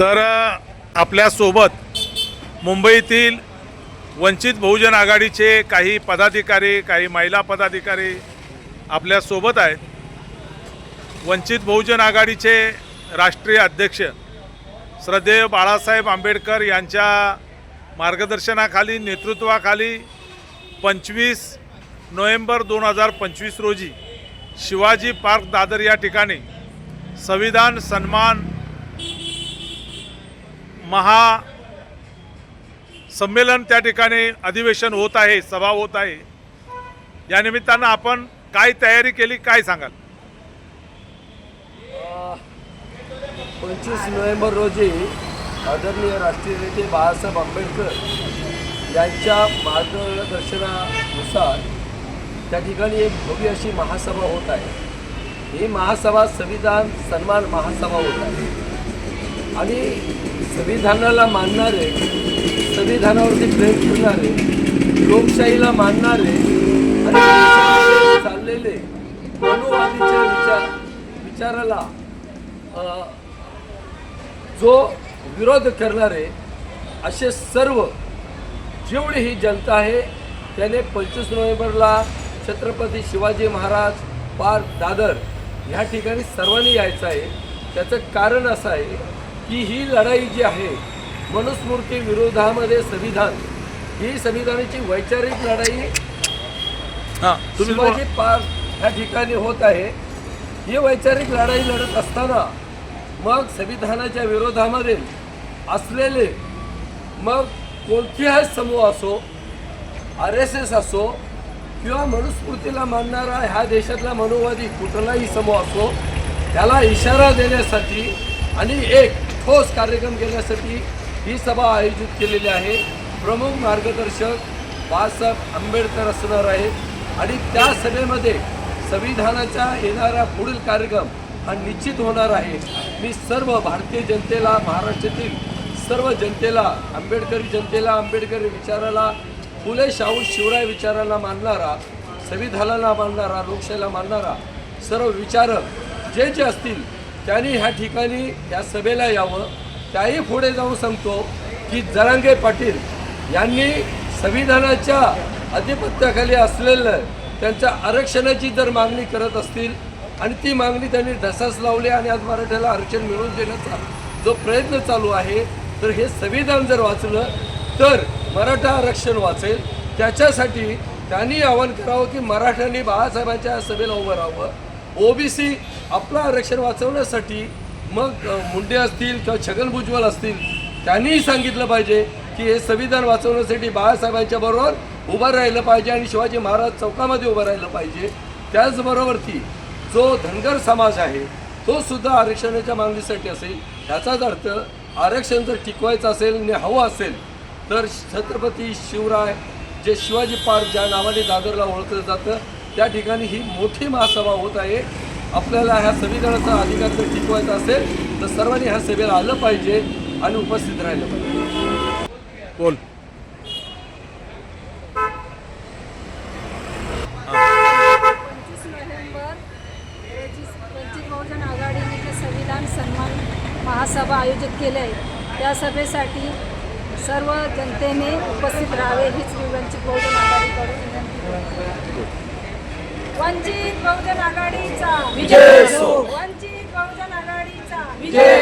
तर आपल्यासोबत मुंबईतील वंचित बहुजन आघाडीचे काही पदाधिकारी काही महिला पदाधिकारी आपल्यासोबत आहेत. वंचित बहुजन आघाडीचे राष्ट्रीय अध्यक्ष श्रद्धेय बाळासाहेब आंबेडकर यांच्या मार्गदर्शनाखाली नेतृत्वाखाली पंचवीस नोव्हेंबर दोन हजार पंचवीस रोजी शिवाजी पार्क दादर या ठिकाणी संविधान सन्मान महा संमेलन त्या ठिकाणी अधिवेशन होत आहे सभा होत आहे. या निमित्तानं आपण काय तयारी केली काय सांगाल? पंचवीस नोव्हेंबर रोजी आदरणीय राष्ट्रीय नेते बाळासाहेब आंबेडकर यांच्या मार्गदर्शनानुसार त्या ठिकाणी एक भव्य अशी महासभा होत आहे. ही महासभा संविधान सन्मान महासभा होत आहे. आणि संविधानाला मानणारे संविधानावरती प्रेम करणारे लोकशाहीला मानणारे आणि चाललेले मनुवादीच्या विचार विचाराला जो विरोध करणारे असे सर्व जेवढी ही जनता आहे त्याने पंचवीस नोव्हेंबरला छत्रपती शिवाजी महाराज पार्क दादर ह्या ठिकाणी सर्वांनी यायचं आहे. त्याचं कारण असं आहे की ही लढाई जी आहे मनुस्मृती विरोधामध्ये संविधान ही संविधानाची वैचारिक लढाई हां शिवाजी बोला. पार्क ह्या ठिकाणी होत आहे ही वैचारिक लढाई लढत असताना मग संविधानाच्या विरोधामध्ये असलेले मग कोणतेही समूह असो आर एस एस असो किंवा मनुस्मृतीला मानणारा ह्या देशातला मनोवादी कुठलाही समूह असो त्याला इशारा देण्यासाठी आणि एक ठोस कार्यक्रम घेण्यासाठी ही सभा आयोजित केलेली आहे. प्रमुख मार्गदर्शक बाळासाहेब आंबेडकर असणार आहेत आणि त्या सभेमध्ये संविधानाच्या येणारा पुढील कार्यक्रम हा निश्चित होणार आहे. मी सर्व भारतीय जनतेला महाराष्ट्रातील सर्व जनतेला आंबेडकरी जनतेला आंबेडकरी विचाराला फुले शाहू शिवराय विचाराला मानणारा संविधानाला मानणारा लोकशाहीला मानणारा सर्व विचारक जे जे असतील त्यांनी ह्या ठिकाणी या सभेला यावं त्याही पुढे जाऊन सांगतो की जरांगे पाटील यांनी संविधानाच्या अधिपत्याखाली असलेलं त्यांच्या आरक्षणाची जर मागणी करत असतील आणि ती मागणी त्यांनी ढसास लावली आणि आज मराठ्याला आरक्षण मिळवून देण्याचा जो प्रयत्न चालू आहे तर हे संविधान जर वाचलं तर मराठा आरक्षण वाचेल. त्याच्यासाठी त्यांनी आवाहन करावं की मराठ्यांनी बाळासाहेबांच्या सभेला उभं राहावं. ओबीसी आपलं आरक्षण वाचवण्यासाठी मग मुंडे असतील किंवा छगन भुजबळ असतील त्यांनीही सांगितलं पाहिजे की हे संविधान वाचवण्यासाठी बाळासाहेबांच्या बरोबर उभं राहिलं पाहिजे आणि शिवाजी महाराज चौकामध्ये उभं राहिलं पाहिजे. त्याचबरोबर ती जो धनगर समाज आहे तो सुद्धा आरक्षणाच्या मागणीसाठी असेल. ह्याचाच अर्थ आरक्षण जर टिकवायचं असेल आणि हवं असेल तर छत्रपती शिवराय जे शिवाजी पार्क ज्या नावाने दादरला ओळखलं जातं त्या ठिकाणी ही मोठी महासभा होत आहे. आपल्याला ह्या संविधानाचा अधिकार जर टिकवायचा असेल तर सर्वांनी ह्या सभेला आलं पाहिजे आणि उपस्थित राहिलं पाहिजे. बोल. पंचवीस नोव्हेंबर रोजी वंचित बहुजन आघाडीने जे संविधान सन्मान महासभा आयोजित केले आहे त्या सभेसाठी सर्व जनतेने उपस्थित राहावे हीच मी वंचित बहुजन आघाडीकडून. वंचित बहुजन आघाडीचा विजय. वंचित बहुजन आघाडीचा विजय